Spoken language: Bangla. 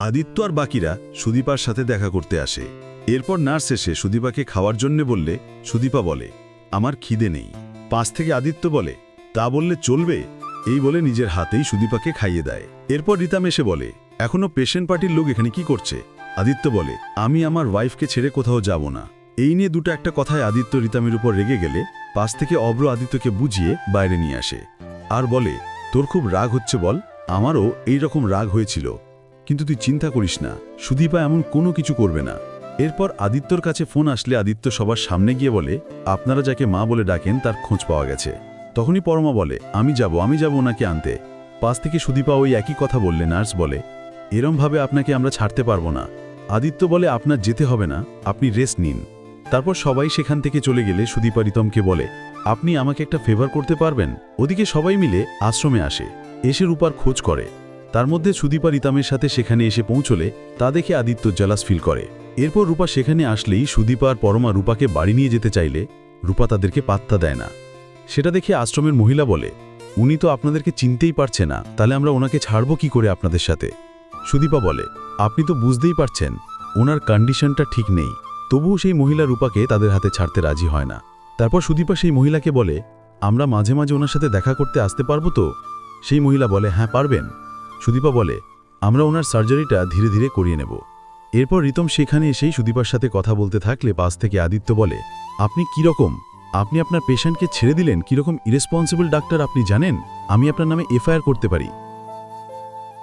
আদিত্য আর বাকিরা সুদীপার সাথে দেখা করতে আসে। এরপর নার্স এসে সুদীপাকে খাওয়ার জন্য বললে, সুদীপা বলে, আমার খিদে নেই। পাশ থেকে আদিত্য বলে, তা বললে চলবে? এই বলে নিজের হাতেই সুদীপাকে খাইয়ে দেয়। এরপর রিতাম এসে বলে, এখনও পেশেন্ট পার্টির লোক এখানে কি করছে? আদিত্য বলে, আমি আমার ওয়াইফকে ছেড়ে কোথাও যাব না। এই নিয়ে দুটো একটা কথায় আদিত্য রিতামের উপর রেগে গেলে পাশ থেকে অব্র আদিত্যকে বুঝিয়ে বাইরে নিয়ে আসে। আর বলে, তোর খুব রাগ হচ্ছে বল, আমারও এই রকম রাগ হয়েছিল। কিন্তু তুই চিন্তা করিস না, সুদীপা এমন কোনো কিছু করবে না। এরপর আদিত্যর কাছে ফোন আসলে আদিত্য সবার সামনে গিয়ে বলে, আপনারা যাকে মা বলে ডাকেন, তার খোঁজ পাওয়া গেছে। তখনই পরমা বলে, আমি যাব আমি যাব ওনাকে আনতে। পাশ থেকে সুদীপা ওই একই কথা বললে, নার্স বলে এরমভাবে আপনাকে আমরা ছাড়তে পারব না। আদিত্য বলে, আপনার যেতে হবে না, আপনি রেস্ট নিন। তারপর সবাই সেখান থেকে চলে গেলে সুদীপা রিতমকে বলে, আপনি আমাকে একটা ফেভার করতে পারবেন? ওদিকে সবাই মিলে আশ্রমে আসে, এসে রূপার খোঁজ করে। তার মধ্যে সুদীপা রিতামের সাথে সেখানে এসে পৌঁছলে তা দেখে আদিত্য জালাস ফিল করে। এরপর রূপা সেখানে আসলেই সুদীপা আর পরমা রূপাকে বাড়ি নিয়ে যেতে চাইলে, রূপা তাদেরকে পাত্তা দেয় না। সেটা দেখে আশ্রমের মহিলা বলে, উনি তো আপনাদেরকে চিনতেই পারছে না, তাহলে আমরা ওনাকে ছাড়ব কি করে আপনাদের সাথে? সুদীপা বলে, আপনি তো বুঝতেই পারছেন, ওনার কন্ডিশনটা ঠিক নেই, তবুও সেই মহিলা রূপাকে তাদের হাতে ছাড়তে রাজি হয় না। তারপর সুদীপা সেই মহিলাকে বলে, আমরা মাঝে মাঝে ওনার সাথে দেখা করতে আসতে পারব তো? সেই মহিলা বলে হ্যাঁ পারবেন। সুদীপা বলে, আমরা ওনার সার্জারিটা ধীরে ধীরে করিয়ে নেব। এরপর রিতম সেখানে এসেই সুদীপার সাথে কথা বলতে থাকলে পাশ থেকে আদিত্য বলে, আপনি কি রকম? আপনি আপনার পেশেন্টকে ছেড়ে দিলেন? কীরকম ইরেসপন্সিবল ডাক্তার আপনি জানেন? আমি আপনার নামে এফআইআর করতে পারি।